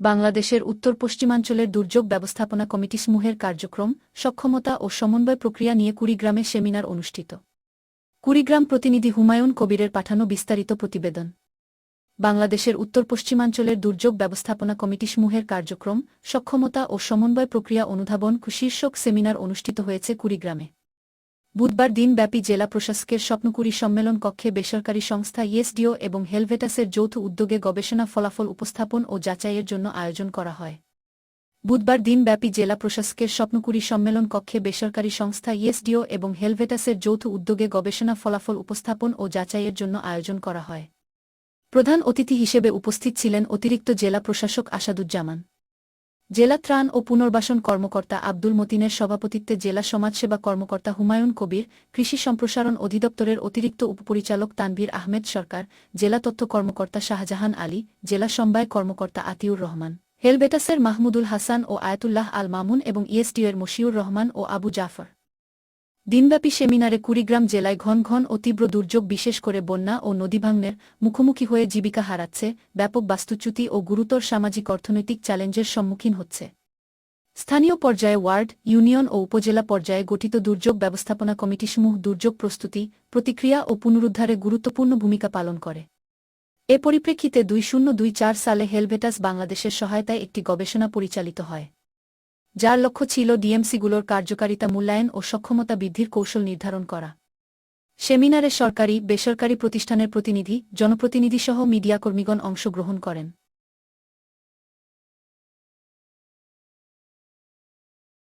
বাংলাদেশের উত্তর পশ্চিমাঞ্চলের দুর্যোগ ব্যবস্থাপনা কমিটি সমূহের কার্যক্রম, সক্ষমতা ও সমন্বয় প্রক্রিয়া নিয়ে কুড়িগ্রামে সেমিনার অনুষ্ঠিত। কুড়িগ্রাম প্রতিনিধি হুমায়ুন কবিরের পাঠানো বিস্তারিত প্রতিবেদন। বাংলাদেশের উত্তর পশ্চিমাঞ্চলের দুর্যোগ ব্যবস্থাপনা কমিটি সমূহের কার্যক্রম, সক্ষমতা ও সমন্বয় প্রক্রিয়া অনুধাবন শীর্ষক সেমিনার অনুষ্ঠিত হয়েছে কুড়িগ্রামে। বুধবার দিনব্যাপী জেলা প্রশাসকের স্বপ্নকুড়ি সম্মেলন কক্ষে বেসরকারি সংস্থা ইএসডিও এবং হেলভেটাসের যৌথ উদ্যোগে গবেষণা ফলাফল উপস্থাপন ও যাচাইয়ের জন্য আয়োজন করা হয়। বুধবার দিনব্যাপী জেলা প্রশাসকের স্বপ্নকুড়ি সম্মেলন কক্ষে বেসরকারি সংস্থা ইএসডিও এবং হেলভেটাসের যৌথ উদ্যোগে গবেষণা ফলাফল উপস্থাপন ও যাচাইয়ের জন্য আয়োজন করা হয়। প্রধান অতিথি হিসেবে উপস্থিত ছিলেন অতিরিক্ত জেলা প্রশাসক আসাদুজ্জামান। জেলা ত্রাণ ও পুনর্বাসন কর্মকর্তা আব্দুল মতিনের সভাপতিত্বে জেলা সমাজসেবা কর্মকর্তা হুমায়ুন কবির, কৃষি সম্প্রসারণ অধিদপ্তরের অতিরিক্ত উপপরিচালক তানভীর আহমেদ সরকার, জেলা তথ্য কর্মকর্তা শাহজাহান আলী, জেলা সমবায় কর্মকর্তা আতিউর রহমান, হেলবেটাসের মাহমুদুল হাসান ও আয়াতুল্লাহ আল মামুন এবং ইএসডিওর মশিউর রহমান ও আবু জাফর। দিনব্যাপী সেমিনারে কুড়িগ্রাম জেলায় ঘন ঘন ও তীব্র দুর্যোগ, বিশেষ করে বন্যা ও নদীভাঙনের মুখোমুখি হয়ে জীবিকা হারাচ্ছে, ব্যাপক বাস্তুচ্যুতি ও গুরুতর সামাজিক অর্থনৈতিক চ্যালেঞ্জের সম্মুখীন হচ্ছে। স্থানীয় পর্যায়ে ওয়ার্ড, ইউনিয়ন ও উপজেলা পর্যায়ে গঠিত দুর্যোগ ব্যবস্থাপনা কমিটিসমূহ দুর্যোগ প্রস্তুতি, প্রতিক্রিয়া ও পুনরুদ্ধারে গুরুত্বপূর্ণ ভূমিকা পালন করে। এ পরিপ্রেক্ষিতে দুই শূন্য দুই চার সালে হেলভেটাস বাংলাদেশের সহায়তায় একটি গবেষণা পরিচালিত হয়। যার লক্ষ্য ছিল ডিএমসিগুলোর কার্যকারিতা মূল্যায়ন ও সক্ষমতা বৃদ্ধির কৌশল নির্ধারণ করা। সেমিনারে সরকারি, বেসরকারি প্রতিষ্ঠানের প্রতিনিধি, জনপ্রতিনিধিসহ মিডিয়া মিডিয়াকর্মীগণ অংশগ্রহণ করেন।